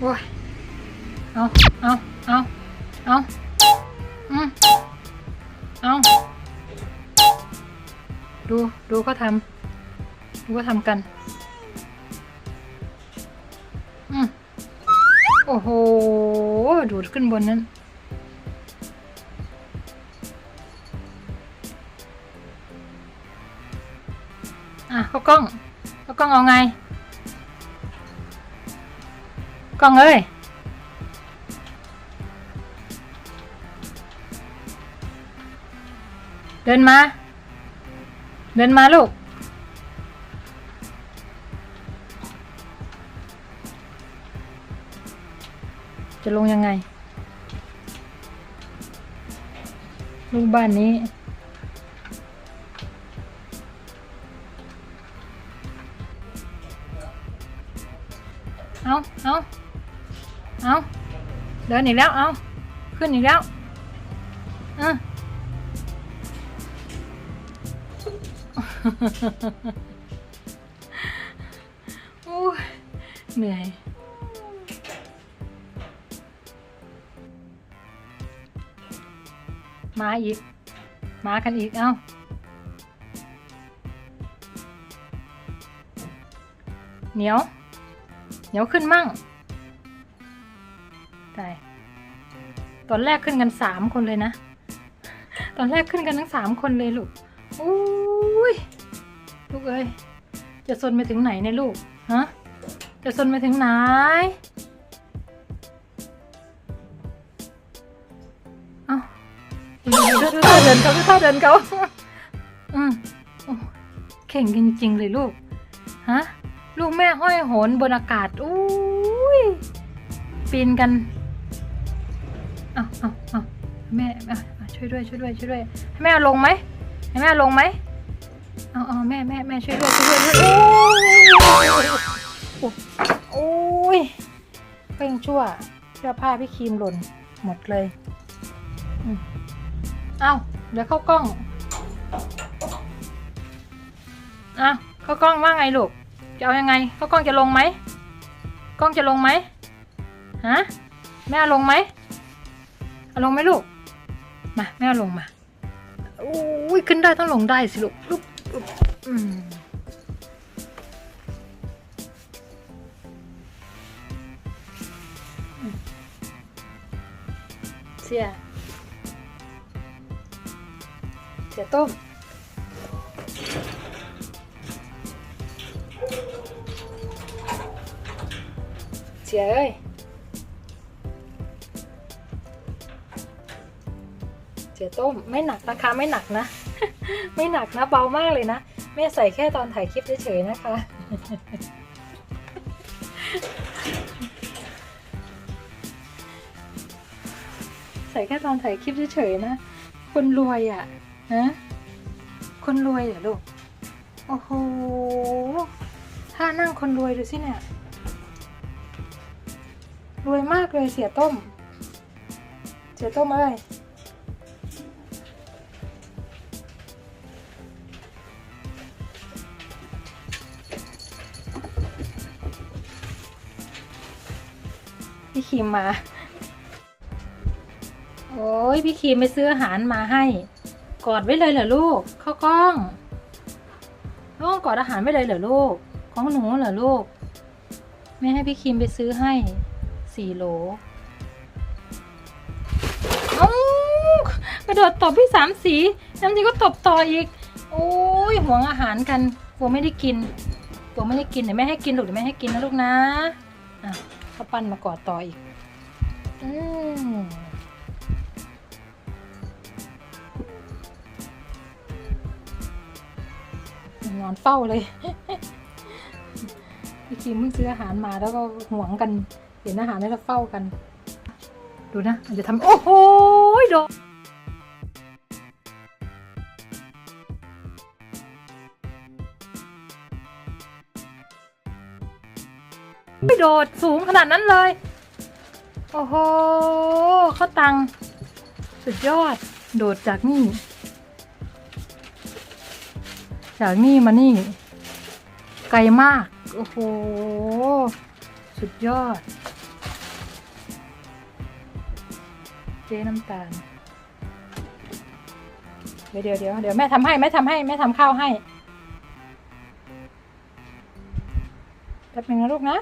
โอ้ยเอาเอาเอาเอาอืมเอาดู ดูเขาทำดูเขาทำกัน อืมโอ้โห ดูดขึ้นบนนั้น อะเขากล้องเขากล้องเอาไง กล้องเอ้ยเดินมา เดินมาลูก จะลงยังไง ลูกบ้านนี้เอาเอา เอาเดินอีกแล้ว เอาขึ้นอีกแล้วเออเหนื่อย มาอีก มากันอีก เอ้า เหนียว เหนียวขึ้นมั่ง ได้ตอนแรกขึ้นกันสามคนเลยนะ ตอนแรกขึ้นกันทั้งสามคนเลยลูกอุ้ยลูกเอ้ยจะซนไปถึงไหนเนี่ยลูกฮะจะซนไปถึงไหนเอ้าถ้าเดินเขาดูท่าเดินเขาอืมโอ้เข่งจริงๆเลยลูกฮะลูกแม่ห้อยโหนบนอากาศอุ้ยปีนกัน เอาเอาเอาแม่อาเอช่วยด้วยช่วยด้วยช่วยด้วยให้แม่ลงไหมให้แม่ลงไหมเอาเอาแม่แม่แม่ช่วยด้วยช่วยด้วยช่วยด้วยโอ้ยโอ้ยก็ยังชั่วเสื้อผ้าพี่ครีมหล่นหมดเลยเอาเดี๋ยวเข้ากล้องเอาเข้ากล้องว่าไงลูกจะเอายังไงเข้ากล้องจะลงไหมกล้องจะลงไหมฮะแม่ลงไหม เอาลงไหมลูก มาแม่เอาลงมาโอ้ยขึ้นได้ต้องลงได้สิลูกลูกลูกอืมเสียเสียต้มเสียเอ้ย เสียต้มไม่หนักนะคะไม่หนักนะ ไม่หนักนะเบามากเลยนะแม่ใส่แค่ตอนถ่ายคลิปเฉยๆนะคะใส่แค่ตอนถ่ายคลิปเฉยๆนะ คนรวยอะ่ะฮะคนรวยเหรอลูก โอ้โหท่านั่งคนรวยดูสิเนี่ย รวยมากเลยเสียต้ม เสียต้มเอ้ย พี่ครีมมา โอ้ยพี่ครีมไปซื้ออาหารมาให้ กอดไว้เลยเหรอลูกข้าวกล้องลูกกอดอาหารไว้เลยเหรอลูก ของหนูเหรอลูกแม่ให้พี่ครีมไปซื้อให้สี่โหลเอ้ากระโดดตบพี่สามสีน้ำจีก็ตบต่ออีก โอ้ยห่วงอาหารกันกลัวไม่ได้กินกลัวไม่ได้กินเดี๋ยวแม่ให้กินลูกเดี๋ยวแม่ให้กินนะลูกนะอะ ข้าวปั้นมากอดต่ออีก อืมนอนเฝ้าเลยพี่คิมเพิ่งซื้ออาหารมาแล้วก็หวงกัน เห็นอาหารแล้วเฝ้ากัน ดูนะอาจจะทำโอ้โหโดน โดดสูงขนาดนั้นเลย โอ้โหเขาตัง สุดยอด โดดจากนี่ จากนี่มานี่ ไกลมาก โอ้โห สุดยอด เจ๊น้ำตาล เดี๋ยวเดี๋ยวเดี๋ยวเดี๋ยวแม่ทำให้ แม่ทำให้ แม่ทำข้าวให้แป๊บนึงนะลูกนะ